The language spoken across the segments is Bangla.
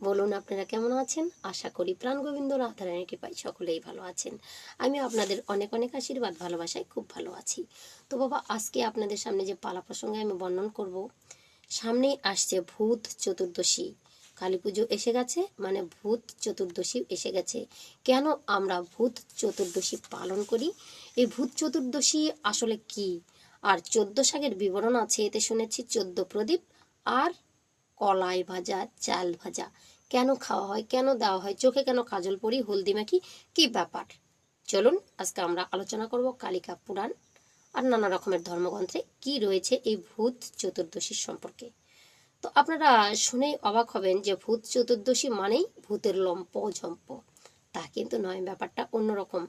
বলুন আপনারা কেমন আছেন? আশা করি প্রাণ গোবিন্দ রাধারানী কৃপায় সকলেই ভালো আছেন। আমি আপনাদের অনেক অনেক আশীর্বাদ, ভালোবাসায় খুব ভালো আছি। তো বাবা, আজকে আপনাদের সামনে যে পালা প্রসঙ্গে আমি বর্ণন করব, সামনেই আসছে ভূত চতুর্দশী। কালী পুজো এসে গেছে মানে ভূত চতুর্দশী এসে গেছে। কেন আমরা ভূত চতুর্দশী পালন করি? এই ভূত চতুর্দশী আসলে কি? আর চোদ্দ শাকের বিবরণ আছে, এতে শুনেছি চোদ্দ প্রদীপ, আর কলাই ভাজা, চাল ভাজা। কেন খাওয়া হয়, কেন দেওয়া হয়, চোখে কেন কাজল পরি, হলদি মাখি, কি ব্যাপার? চলুন, আজকে আমরা আলোচনা করব কালিকা পুরাণ আর নানা রকমের ধর্মগ্রন্থে কি রয়েছে এই ভূত চতুর্দশীর সম্পর্কে। তো আপনারা শুনেই অবাক হবেন যে ভূত চতুর্দশী মানেই ভূতের লম্প ঝম্প। তা কিন্তু নয়, ব্যাপারটা অন্যরকম।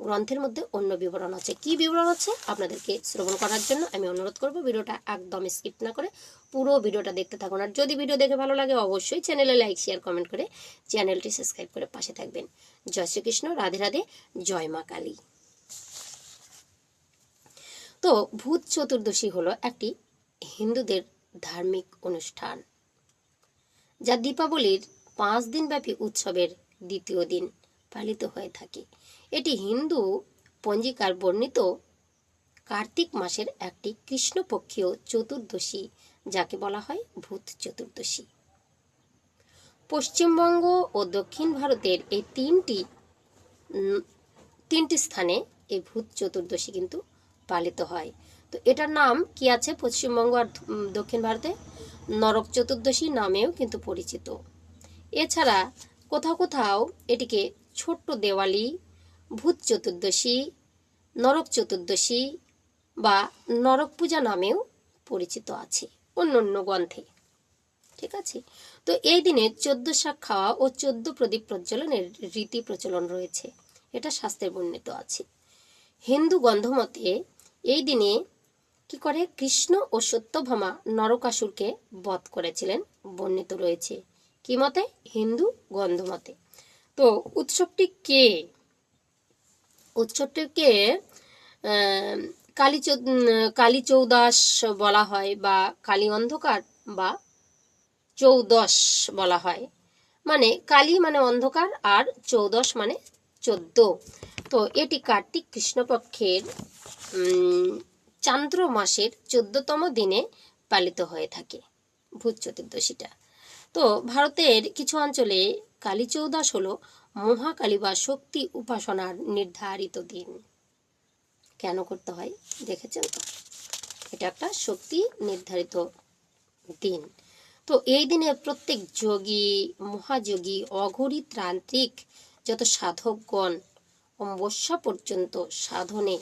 গ্রন্থের মধ্যে অন্য বিবরণ আছে। কি বিবরণ আছে? আপনাদেরকে শ্রবণ করার জন্য আমি অনুরোধ করব ভিডিওটা একদম স্কিপ না করে পুরো ভিডিওটা দেখতে থাকুন। আর যদি ভিডিও দেখে ভালো লাগে, অবশ্যই চ্যানেলে লাইক, শেয়ার, কমেন্ট করে চ্যানেলটি সাবস্ক্রাইব করে পাশে থাকবেন। জয় শ্রীকৃষ্ণ, রাধে রাধে, জয় মা কালী। তো ভূত চতুর্দশী হলো একটি হিন্দুদের ধার্মিক অনুষ্ঠান, যা দীপাবলির পাঁচ দিনব্যাপী উৎসবের দ্বিতীয় দিন। পালিত হয়ে থাকে। এটি হিন্দু পঞ্জিকার বর্ণিত কার্তিক মাসের একটি কৃষ্ণপক্ষীয় চতুর্দশী, যাকে বলা হয় ভূত চতুর্দশী। পশ্চিমবঙ্গ ও দক্ষিণ ভারতের এই তিনটি তিনটি স্থানে এই ভূত চতুর্দশী কিন্তু পালিত হয়। তো এটার নাম কি আছে পশ্চিমবঙ্গ আর দক্ষিণ ভারতে? নরক চতুর্দশী নামেও কিন্তু পরিচিত। এছাড়া কোথাও কোথাও এটিকে ছোট্ট দেওয়ালি, ভূত চতুর্দশী, নরক চতুর্দশী বা নরক পূজা নামেও পরিচিত আছে অন্য অন্য গ্রন্থে। ঠিক আছে? তো এই দিনে চোদ্দ শাক খাওয়া ও চোদ্দ প্রদীপ প্রজ্বলনের রীতি প্রচলন রয়েছে। এটা শাস্ত্রে বর্ণিত আছে। হিন্দু গন্ধমতে এই দিনে কি করে? কৃষ্ণ ও সত্যভামা নরকাসুরকে বধ করেছিলেন, বর্ণিত রয়েছে। কি মতে? হিন্দু গন্ধমতে। তো উৎসবটি কে? উৎসবটিকে কালী কালী চৌদাস বলা হয় বা কালী অন্ধকার বা চৌদশ বলা হয়। মানে কালী মানে অন্ধকার আর চৌদশ মানে চোদ্দ। তো এটি কার্তিক কৃষ্ণপক্ষের চান্দ্র মাসের চোদ্দতম দিনে পালিত হয়ে থাকে ভূত চতুর্দশীটা। তো ভারতের কিছু অঞ্চলে কালী চৌদাস হলো মহাকালী বা শক্তি উপাসনার নির্ধারিত দিন। কেন করতে হয়? দেখেছেন তো? এটা একটা শক্তি নির্ধারিত দিন। তো এই দিনে প্রত্যেক যোগী, মহাযোগী, অঘরী ত্রান্ত্রিক যত সাধকগণ অমাবস্যা পর্যন্ত সাধনে,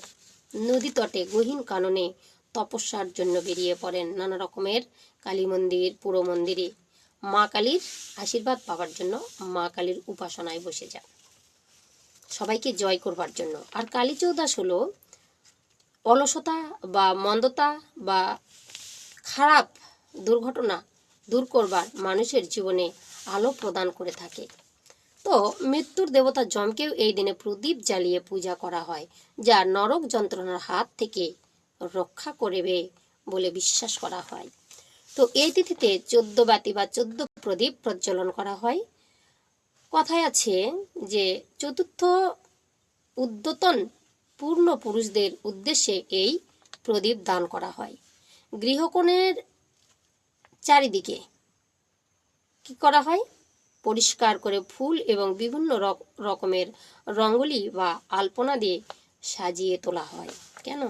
নদী তটে, গহীন কাননে তপস্যার জন্য বেরিয়ে পড়েন। নানা রকমের কালী মন্দির, পুরো মন্দিরে মা কালীর আশীর্বাদ পাওয়ার জন্য মা কালীর উপাসনায় বসে যান। সবাইকে জয় করবার জন্য। আর কালী চৌদাস হলো অলসতা বা মন্দতা বা খারাপ দুর্ঘটনা দূর করবার মানুষের জীবনে আলো প্রদান করে থাকে। তো মৃত্যুর দেবতা যমকেও এই দিনে প্রদীপ জ্বালিয়ে পূজা করা হয়, যা নরক যন্ত্রণার হাত থেকে রক্ষা করবে বলে বিশ্বাস করা হয়। তো এই তিথিতে চোদ্দ বাতি বা চোদ্দ প্রদীপ প্রজ্বলন করা হয়। কথায় আছে যে চতুর্থ উদ্যতন পূর্ণ পুরুষদের উদ্দেশ্যে এই প্রদীপ দান করা হয়। গৃহকোণের চারিদিকে কি করা হয়? পরিষ্কার করে ফুল এবং বিভিন্ন রক- রকমের রঙ্গোলি বা আলপনা দিয়ে সাজিয়ে তোলা হয়। কেন?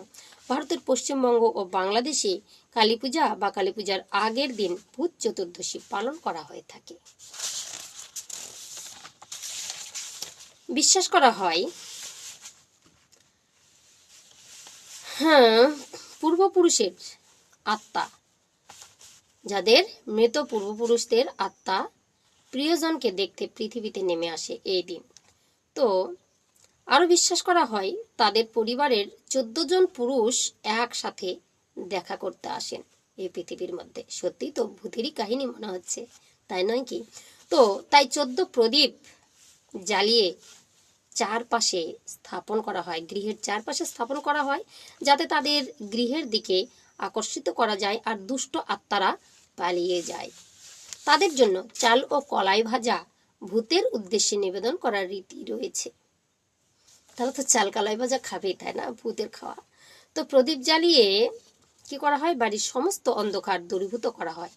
ভারতের পশ্চিমবঙ্গ ও বাংলাদেশে কালী পূজা বা কালী পূজার আগের দিন ভূত চতুর্দশী পালন করা হয়ে থাকে। বিশ্বাস করা হয় হ্যাঁ পূর্বপুরুষের আত্মা, যাদের মৃত পূর্বপুরুষদের আত্মা প্রিয়জনকে দেখতে পৃথিবীতে নেমে আসে এই দিন। তো আরও বিশ্বাস করা হয় তাদের পরিবারের চোদ্দ জন পুরুষ একসাথে দেখা করতে আসেন এই পৃথিবীর মধ্যে। সত্যি তো ভূতেরই কাহিনী মনে হচ্ছে, তাই নয় কি? তো তাই চোদ্দ প্রদীপ জ্বালিয়ে চারপাশে স্থাপন করা হয়, গৃহের চারপাশে স্থাপন করা হয়, যাতে তাদের গৃহের দিকে আকর্ষিত করা যায় আর দুষ্ট আত্মারা পালিয়ে যায়। তাদের জন্য চাল ও কলাই ভাজা ভূতের উদ্দেশ্যে নিবেদন করার রীতি রয়েছে। তারা তো চাল কলাই ভাজা খাবেই, তাই না? ভূতের খাওয়া। তো প্রদীপ জ্বালিয়ে কি করা হয়? বাড়ির সমস্ত অন্ধকার দূরীভূত করা হয়।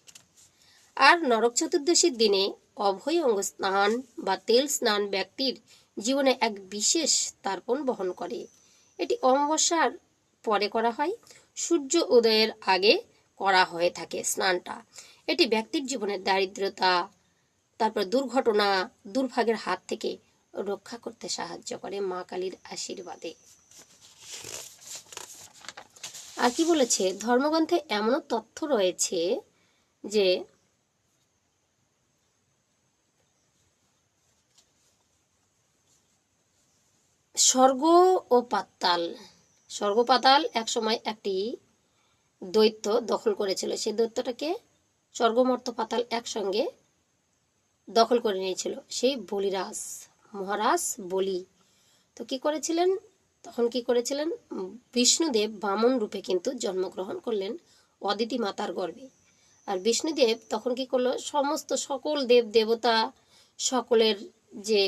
আর নরক চতুর্দশীর দিনে অভয় অঙ্গ স্নান বা তেল স্নান ব্যক্তির জীবনে এক বিশেষ তার্পণ বহন করে। এটি অমাবস্যার পরে করা হয়। সূর্য উদয়ের আগে করা হয়ে থাকে স্নানটা। এটি ব্যক্তির জীবনের দারিদ্রতা, তারপর দুর্ঘটনা, দুর্ভাগের হাত থেকে রক্ষা করতে সাহায্য করে মা কালীর আশীর্বাদে। আর কি বলেছে? ধর্মগ্রন্থে এমনও তথ্য রয়েছে যে স্বর্গ ও পাতাল, স্বর্গ পাতাল একসময় একটি দৈত্য দখল করেছিল। সেই দৈত্যটাকে স্বর্গমর্ত পাতাল একসঙ্গে দখল করে নিয়েছিল। সেই বলিরাজ। মহারাজ বলি। তো কি করেছিলেন? তখন কি করেছিলেন? বিষ্ণুদেব বামন রূপে কিন্তু জন্মগ্রহণ করলেন অদিতি মাতার গর্ভে। আর বিষ্ণুদেব তখন কি করল? সমস্ত সকল দেব দেবতা সকলের যে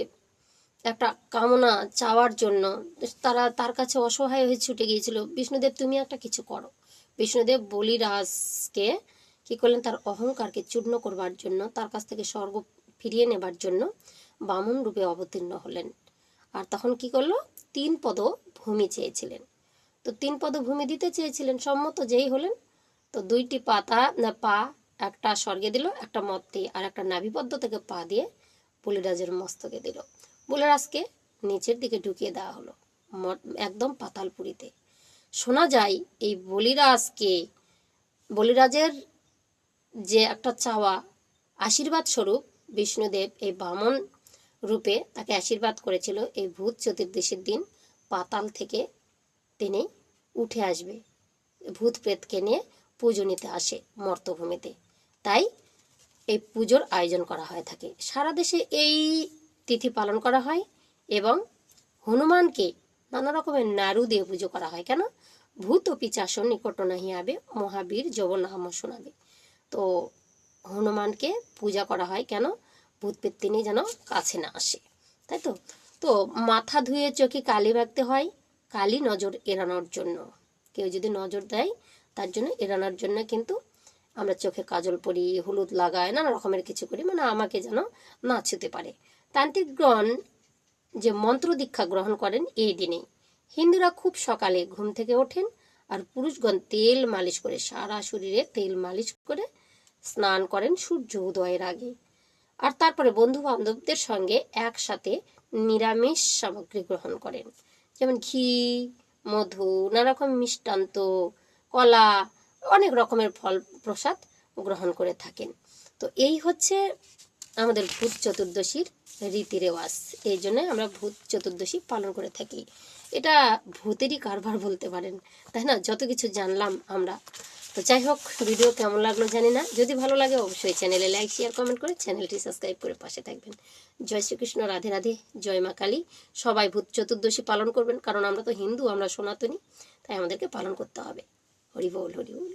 একটা কামনা চাওয়ার জন্য তারা তার কাছে অসহায় হয়ে ছুটে গিয়েছিল। বিষ্ণুদেব, তুমি একটা কিছু করো। বিষ্ণুদেব বলিরাজকে কি করলেন? তার অহংকারকে চূর্ণ করবার জন্য, তার কাছ থেকে স্বর্গ ফিরিয়ে নেবার জন্য বামন রূপে অবতীর্ণ হলেন। আর তখন কি করল? তিন পদ ভূমি চেয়েছিলেন। তো তিন পদ ভূমি দিতে চেয়েছিলেন সম্মত যেই হলেন, তো দুইটি পাতা পা, একটা স্বর্গে দিল, একটা মত্তে, আর একটা নাভিপদ্ম থেকে পা দিয়ে বলিরাজের মস্তকে দিল। বলিরাজকে নিচের দিকে ঢুকিয়ে দেওয়া হলো একদম পাতালপুরিতে। শোনা যায়, এই বলিরাজকে, বলিরাজের যে একটা চাওয়া, আশীর্বাদ স্বরূপ বিষ্ণুদেব এই বামন রূপে তাকে আশীর্বাদ করেছিল এই ভূত চতুর্দশীর দিন পাতাল থেকে তিনি উঠে আসবে। ভূত প্রেতকে নিয়ে পুজো নিতে আসে মর্তভূমিতে। তাই এই পুজোর আয়োজন করা হয়ে থাকে। সারা দেশে এই তিথি পালন করা হয় এবং হনুমানকে নানা রকমের নাড়ু দিয়ে পুজো করা হয়। কেন? ভূত ও পিচাস নিকট নাহি আবে, মহাবীর যব নাম শোনাবে। তো হনুমানকে পূজা করা হয় কেন? ভূত পেত্তিনি যেন কাছে না আসে, তাই তো? তো মাথা ধুয়ে চোখে কালি রাখতে হয়, কালি নজর এড়ানোর জন্য। কেউ যদি নজর দেয়, তার জন্য এড়ানোর জন্য কিন্তু আমরা চোখে কাজল পরি, হলুদ লাগাই নানা রকমের কিছু করি মানে আমাকে যেন না ছুতে পারে। তান্ত্রিকগণ যে মন্ত্র দীক্ষা গ্রহণ করেন এই দিনে, হিন্দুরা খুব সকালে ঘুম থেকে ওঠেন আর পুরুষগণ তেল মালিশ করে, সারা শরীরে তেল মালিশ করে স্নান করেন সূর্য উদয়ের আগে। আর তারপরে বন্ধু বান্ধবদের সঙ্গে একসাথে নিরামিষ সামগ্রী গ্রহণ করেন। যেমন ঘি, মধু নানা রকম মিষ্টান্ত, কলা, অনেক রকমের ফল প্রসাদ গ্রহণ করে থাকেন। তো এই হচ্ছে আমাদের ভূত চতুর্দশীর রীতি রেওয়াজ। এই জন্য আমরা ভূত চতুর্দশী পালন করে থাকি। এটা ভূতেরই কারবার বলতে পারেন, তাই না? যত কিছু জানলাম আমরা। তো যাই হোক, ভিডিও কেমন লাগল জানি না। যদি ভালো লাগে, অবশ্যই চ্যানেলে লাইক শেয়ার কমেন্ট করে চ্যানেলটি সাবস্ক্রাইব করে পাশে থাকবেন। জয় শ্রীকৃষ্ণ, রাধে রাধে, জয় মা কালী। সবাই ভূত চতুর্দশী পালন করবেন, কারণ আমরা তো হিন্দু, আমরা সনাতনী, তাই আমাদেরকে পালন করতে হবে। হরি বল হরি বল।